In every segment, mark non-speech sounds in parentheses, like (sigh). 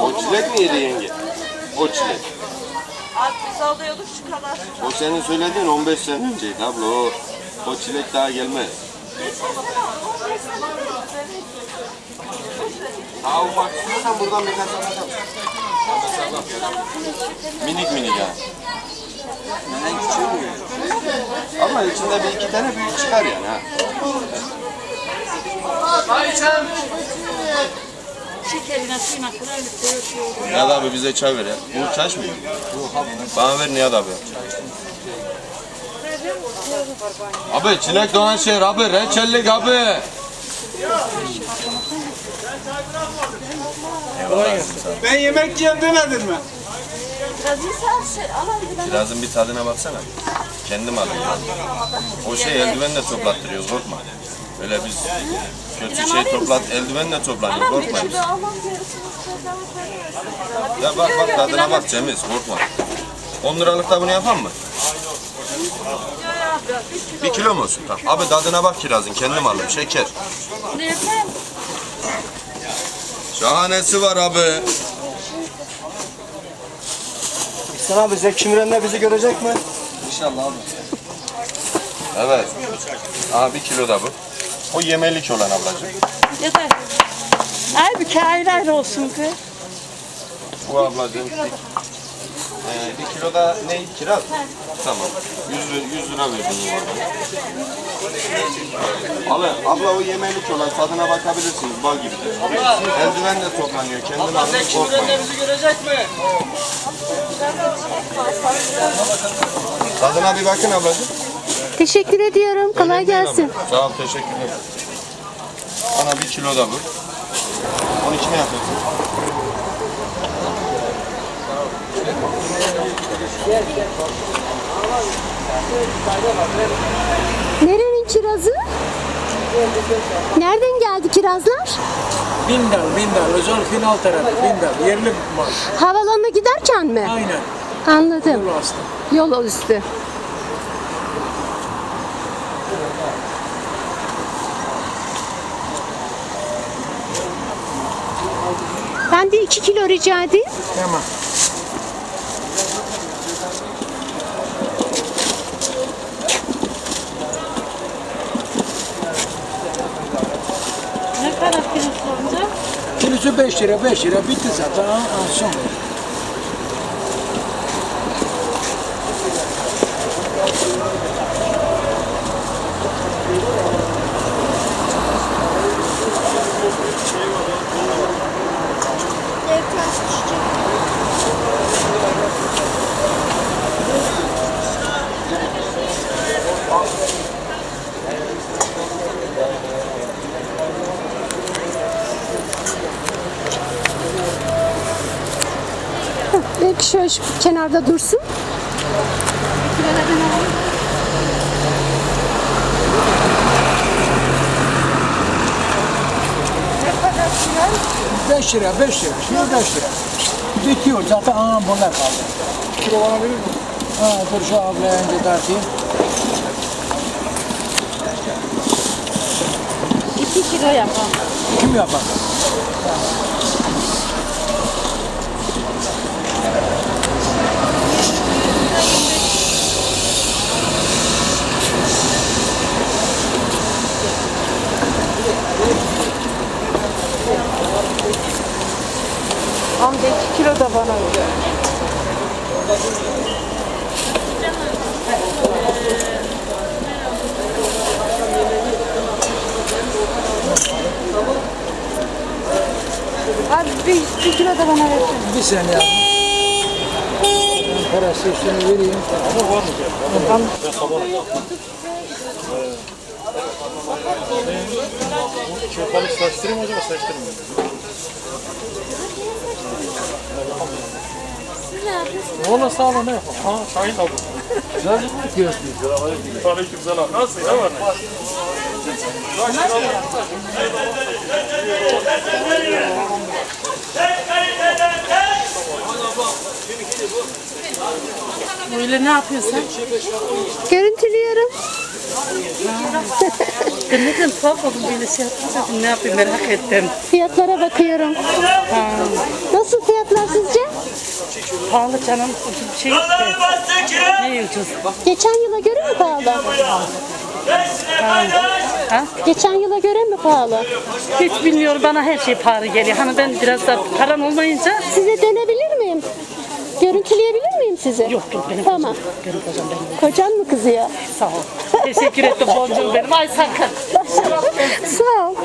O çilek mi yedi yenge? O çilek. Biz alıyorduk şu kadar. O senin söylediğin 15 sene önceydi abla. O, o çilek daha gelmez. Aa ufak istiyorsan buradan birkaç alacağım. Minik minik ha. Neden küçüğü mü? Ama içinde bir iki tane büyük çıkar yani ha. Şekerine suyuna döküyor. Nihat abi bize çay ver ya. Bu çay mı? Bana ver Nihat abi. Abi çilek donan şehir abi. Reçellik abi. Ben yemek yiyeyim demedin mi? Biraz insan şey alabilir. Kirazın bir tadına baksana. Kendim alayım. O şey eldivenle toplattırıyoruz korkma. Böyle biz kötü şey toplat eldivenle toplanıyor korkma. Bir kilo almam diyorsunuz. bedava Ya bak bak tadına bak Cemiz korkma. 10 liralık da bunu yapan mı? Bir kilo mu olsun? Tamam. Abi tadına bak kirazın kendim aldım şeker. Şahanesi var abi. İhsan abi Zeki Müren de bizi görecek mi? İnşallah abi. Evet. Aa bir kilo da bu. O yemelik olan ablacığım. Yeter. Ay bir ayrı ayrı olsun kız. Bu ablacığım. Ee, bir kilo da ne? Kiraz. Tamam. 100, lira- 100 lira verdim bu arada. Abi, abla o yemelik olan tadına bakabilirsiniz. Bal gibi. Eldivenle toplanıyor. Kendin alın korkmayın. bizi görecek mi? Tadına bir bakın ablacığım. Teşekkür ediyorum. Kolay gelsin. Sağ ol teşekkürler. Bana bir kilo da bu. 12 ne yapıyorsun? Nerenin kirazı? Nereden geldi kirazlar? Bindal, Bindal, özel final tarafı, Bindal, yerli mal. Havalanına giderken mi? Aynen, Anladım. bu aslında. Yol üstü. Ben de iki kilo rica edeyim. Tamam. Ne kadar kilosu olacak? Kilosu 5 lira, 5 lira bitti zaten. Son. Belki şöyle şu kenarda dursun. 5 lira, 5 lira, şimdi 5 lira. Bitiyor zaten, aa bunlar kaldı. Kilo bana verir mi? Ha, dur şu ablaya önce dağıtayım. İki kilo yapalım. Kim yapar? Amca iki kilo da bana ver. Abi bir, bir kilo da bana versene. Bir saniye abi. Ben parası şunu vereyim. Çöpalık saçtırayım mı acaba saçtırmayayım? Valla sağ olun ne yapalım? Ha Şahin abi. Güzel mi gözlüğü? Aleyküm selam. Nasıl? Ne var? Böyle ne yapıyorsun sen? Görüntülüyorum. Ben neden tuhaf oldum böyle şey yaptım. Ne yapayım merak ettim. Fiyatlara bakıyorum. Nasıl fiyatlar sizce? Pahalı canım. Ucuz bir şey yok ki. Ne ucuz? Geçen yıla göre mi pahalı? Ha? Geçen yıla göre mi pahalı? Hiç bilmiyorum bana her şey pahalı geliyor. Hani ben biraz da param olmayınca Size dönebilir miyim? Görüntüleyebilir miyim sizi? yok yok benim Tamam. benim kocam benim. Kocan mı kızıyor? Sağ ol. Teşekkür ettim boncuğum benim. Ay sakın. Sağ ol. (laughs)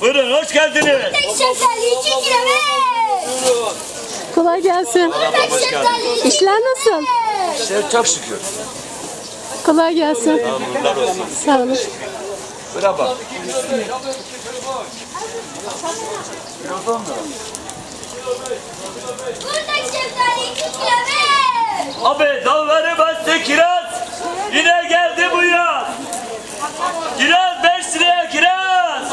Buyurun hoş geldiniz. Tek şeftali iki kireme. Kolay gelsin. Tek şeftali İşler nasıl? İşler çok şükür. Kolay gelsin. Sağ olun. Şeftali iki kireme. Abi dalları bastı kiraz. Yine geldi bu yaz. Kiraz 5 liraya kiraz.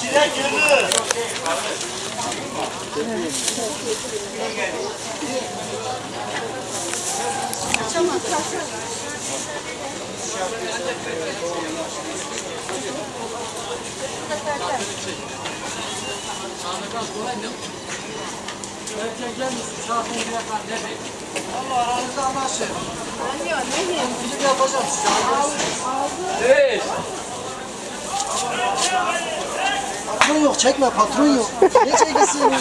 Çilek yürü. Erken gelmişsin, saat 11'e kadar ne bekliyorsun? Allah aranızda anlaşın. Anlıyor, ne diyeyim? Bir yapacağım size. Ağzı. Ağzı. Evet. Patron yok çekme patron yok. Ne çekilsin?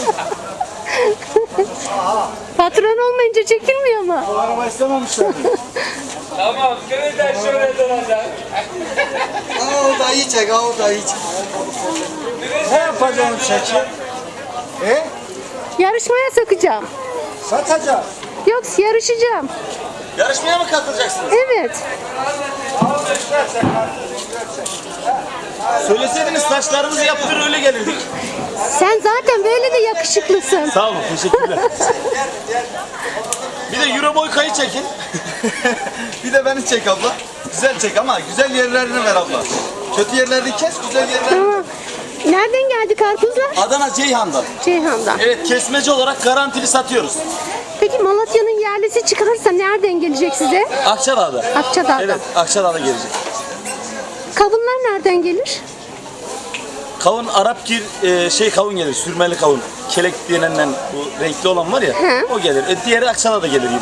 Patron olmayınca çekilmiyor mu? O araba istememişler. Tamam kırıklar şöyle dönerler. Aa o da iyi çek, aa o da iyi çek. Ne yapacağım çeki? E? Yarışmaya sokacağım. Satacağım. Yok yarışacağım. Yarışmaya mı katılacaksınız? Evet. Söyleseydiniz saçlarımızı yaptırır öyle gelirdik. Sen zaten böyle de yakışıklısın. Sağ olun, teşekkürler. bir de Euroboy kayı çekin. (laughs) bir de beni çek abla. Güzel çek ama güzel yerlerini ver abla. Kötü yerlerini kes, güzel yerlerini Tamam. Nereden geldi karpuzlar? Adana Ceyhan'dan. Ceyhan'dan. Evet kesmeci olarak garantili satıyoruz. Peki Malatya'nın yerlisi çıkarsa nereden gelecek size? Akçadağ'da. Akçadağ'dan. Evet Akçadağ'da gelecek. Kavunlar nereden gelir? Kavun Arap gir e, şey kavun gelir sürmeli kavun. Kelek denilen bu renkli olan var ya Hı. o gelir. E, diğeri Akçadağ'da gelir yine.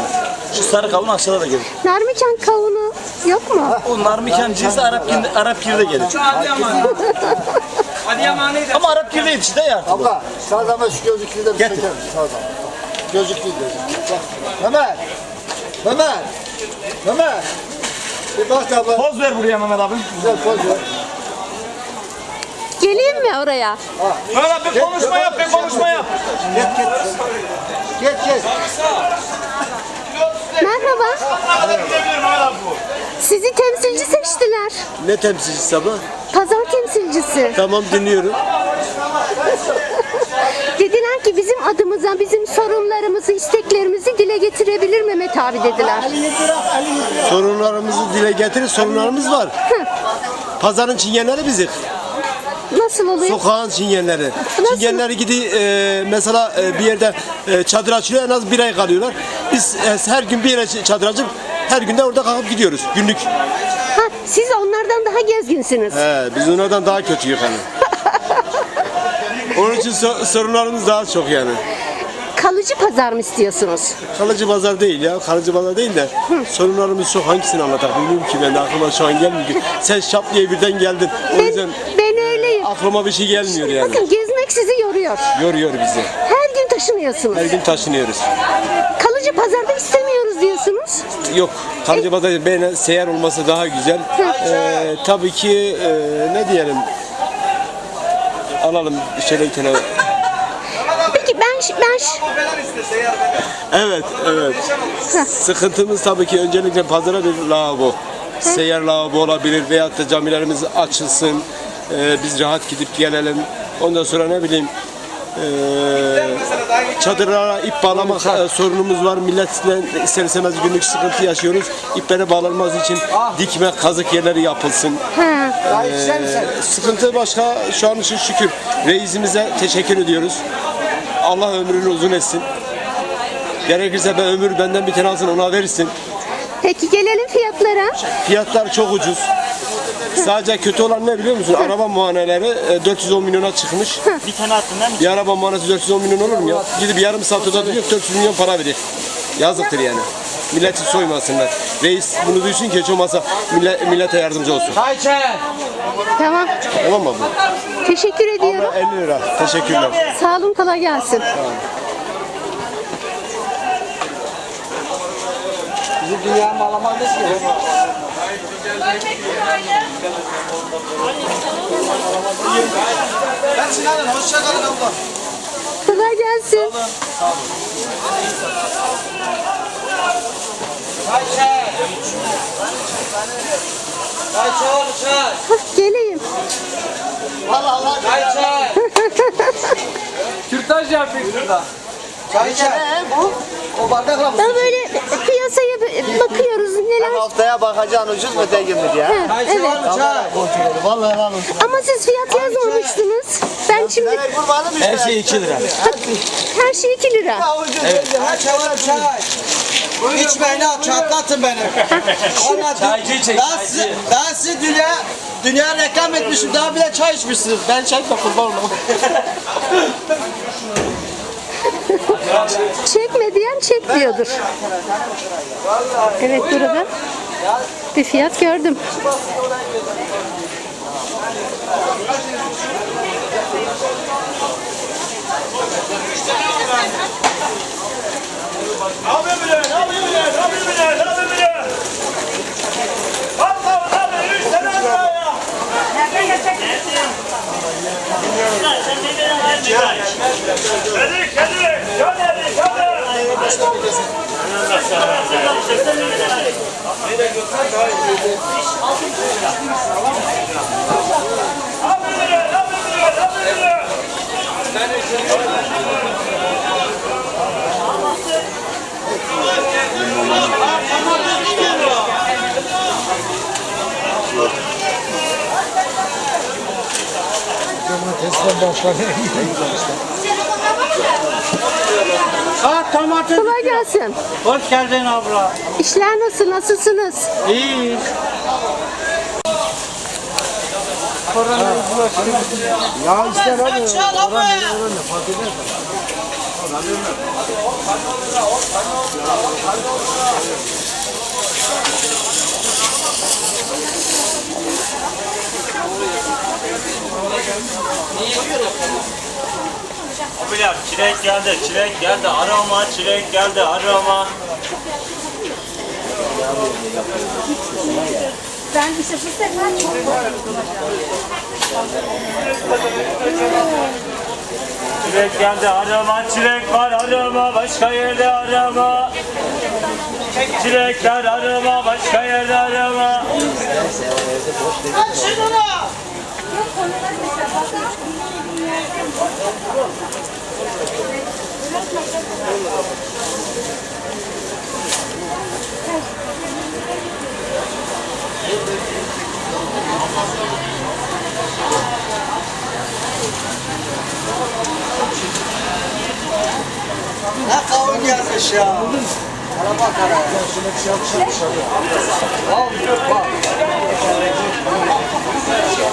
Şu sarı kavun Akçadağ'da gelir. Narmikan kavunu yok mu? O narmikan cinsi Arap gir, Arap girde gelir. (laughs) Ama Arap girde yetişti ya artık. o. Abla sağ zaman şu gözlüklüyü de bir Getir. çeker misin? Sağ zaman. Gözlüklüyü de. Bak. Mehmet. Mehmet. Mehmet. Bir bak da abla. Poz ver buraya Mehmet abi. Güzel poz ver. Geleyim mi oraya? Mehmet abi bir konuşma yap, bir konuşma yap. Git git. Git git. Merhaba. Sizi temsilci seçtiler. Ne temsilcisi abla? Pazar temsilcisi. Tamam dinliyorum. Dediler ki bizim adımıza bizim sorunlarımızı, isteklerimizi dile getirebilir Mehmet abi dediler. Sorunlarımızı dile getirin. Sorunlarımız var. Pazarın çingenleri bizik. Nasıl oluyor? Sokağın çingenleri. Nasıl? Çingenleri gidi e, mesela e, bir yerde e, çadır açılıyor en az bir ay kalıyorlar. Biz e, her gün bir yere çadır açıp her gün de orada kalkıp gidiyoruz günlük. Ha, siz onlardan daha gezginsiniz. He, biz onlardan daha kötüyük hani. Onun için so- sorunlarımız daha çok yani. Kalıcı pazar mı istiyorsunuz? Kalıcı pazar değil ya, kalıcı pazar değil de sorunlarımız çok hangisini anlatak bilmiyorum ki ben de aklıma şu an gelmiyor. Sen şap diye birden geldin. O Ben, yüzden ben öyleyim. aklıma bir şey gelmiyor yani. Bakın gezmek sizi yoruyor. Yoruyor bizi. Her gün taşınıyorsunuz. Her gün taşınıyoruz. Kalıcı pazarda istemiyoruz diyorsunuz. Yok, kalıcı pazar değil, ben seyahat olması daha güzel. Ee, tabii ki e, ne diyelim alalım bir tane. Peki ben ben Evet, evet. Sıkıntımız tabii ki öncelikle pazara bir lavabo. Seyyar lavabo olabilir veyahut da camilerimiz açılsın. Ee, biz rahat gidip gelelim. Ondan sonra ne bileyim ee, çadırlara ip bağlama e, sorunumuz var. Milletle ister istemez günlük sıkıntı yaşıyoruz. İplere bağlanması için dikme, kazık yerleri yapılsın. Ee, sıkıntı başka şu an için şükür. Reisimize teşekkür ediyoruz. Allah ömrünü uzun etsin. Gerekirse ben ömür benden bir tane alsın ona verirsin. peki gelelim fiyatlara. Fiyatlar çok ucuz. Sadece kötü olan ne biliyor musun? Araba muayeneleri e, 410 milyona çıkmış. Bir tane attın değil mi? Bir araba muayenesi 410 milyon olur mu ya? Gidip yarım saat duruyor 400 milyon para verir. Yazıktır yani. Milleti soymasınlar. Reis bunu duysun ki hiç olmazsa millet, millete yardımcı olsun. Tamam. Tamam mı bu? Teşekkür ediyorum. 50 lira. Teşekkürler. Sağ olun kolay gelsin. Bizim dünya malamadız ki. Ben Sinan'ın hoşça kalın abla. Kolay gelsin. Hah, geleyim. Kürtaj yapıyor şurada. Çay içer. O bardakla mı? Ben böyle piyasaya bakıyoruz neler. Haftaya bakacaksın ucuz mu değil mi diye. Ha, evet. Vallahi lan olsun. Ama siz fiyat yazmamıştınız. Ben şimdi Kurbanım işte. Her şey 2 lira. her şey 2 lira. Ha çay var çay. İç beni çatlatın beni. (laughs) Anladın. Çaycı çek, Daha size, daha size dünya, dünya reklam etmişim. Daha bile çay içmişsiniz. Ben çay da kurban olayım. Çekme diyen çek diyordur. Evet burada bir fiyat gördüm. Abi bile, abi bile, abi bile, abi bile. Vallahi abi, üç tane daha ya. Hadi, hadi, hadi, hadi. Abi Ha (laughs) domates. Kolay gelsin. Hoş geldin abla. İşler nasıl? Nasılsınız? İyi. Ya ister abi. Abiler çilek geldi, çilek geldi, arama, çilek geldi, arama. Ben işte bu sefer çok Çilek geldi, arama, çilek var, arama, başka yerde arama. Çilekler arama, başka yerde arama. Ne kavun yazmış ya.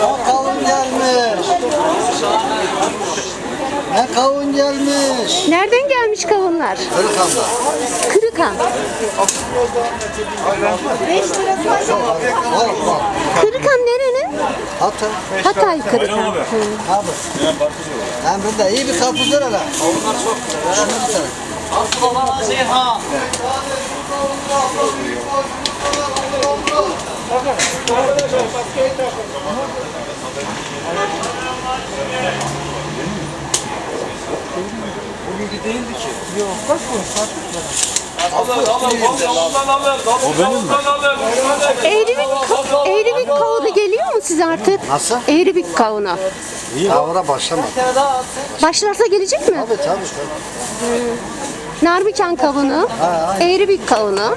Ne kavun gelmiş. Ne kavun gelmiş. Nereden gelmiş kavunlar? Kırıkan'da. Kırıkan. Bak bak. Kırıkan nerenin? Hatay. Hatay Kırıkan. Abi. Hem burada iyi bir karpuz ver hele. Onlar çok güzel. Eğribik, Eğribik kavunu geliyor mu size artık? Nasıl? Eğribik kavunu. Tavura başlamadı. Başlarsa gelecek mi? Tabii tabii. Narmikan kavunu, Eğribik kavunu.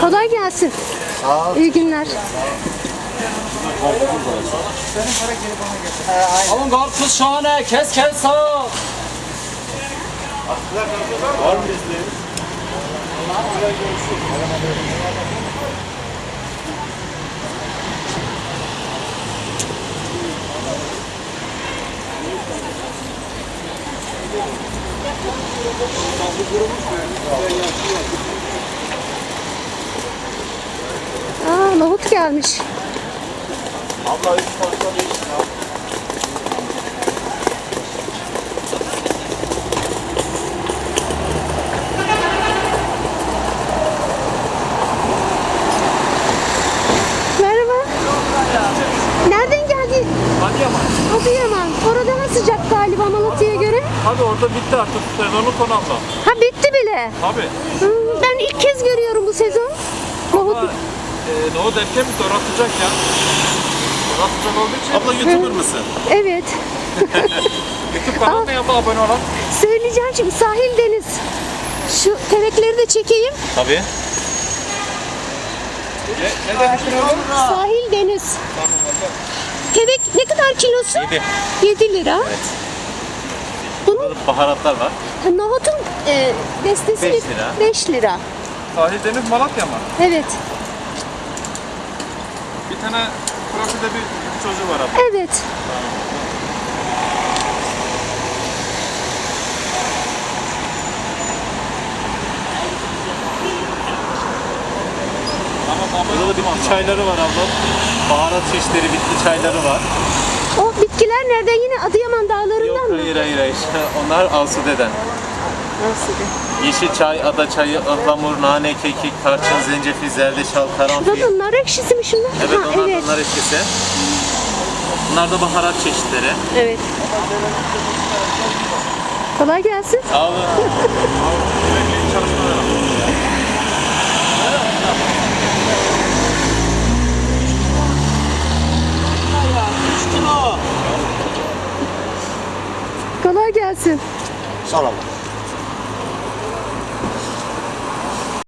Kolay gelsin. Sağ ol. İyi günler. Alın karpuz şahane. Kes kes sağ ol. Aa, nohut gelmiş. Merhaba. Nereden geldi? Adıyaman. Adıyaman. Orada daha sıcak galiba Malatya'ya göre. Hadi orada bitti artık sezonu son anda. Ha bitti bile. Tabii. Hmm, ben ilk kez görüyorum bu sezon. Nohut. Ama e, nohut erken bitti oratacak ya. Oratacak olduğu için. Abla YouTuber mısın? Evet. (laughs) YouTube kanalına yapı abone olan. Söyleyeceğim şimdi sahil deniz. Şu tevekleri de çekeyim. Tabii. Ne, ne demiştin oğlum? Sahil deniz. Tevek ne kadar kilosu? 7. 7 lira. Baharatlar var. nohutun e, destesi Beş lira. 5 lira. Sahil Deniz Malatya mı? Evet. Bir tane profilde bir çocuğu var abla. Evet. Burada da bitki çayları var abla. Baharat çeşitleri, bitki çayları var. O bitkiler nereden yine Adıyaman dağlarından mı? Hayır hayır hayır. (laughs) Onlar Asude'den. Yeşil çay, ada çayı, ıhlamur, nane, kekik, tarçın, zencefil, zerdeçal, karanfil. Da nar ekşisi mi şunlar? Evet Ha, onlar evet. bunlar etkisi. Bunlar da baharat çeşitleri. Evet. Kolay gelsin. Sağ olun. (laughs) Kolay gelsin. Sağ ol.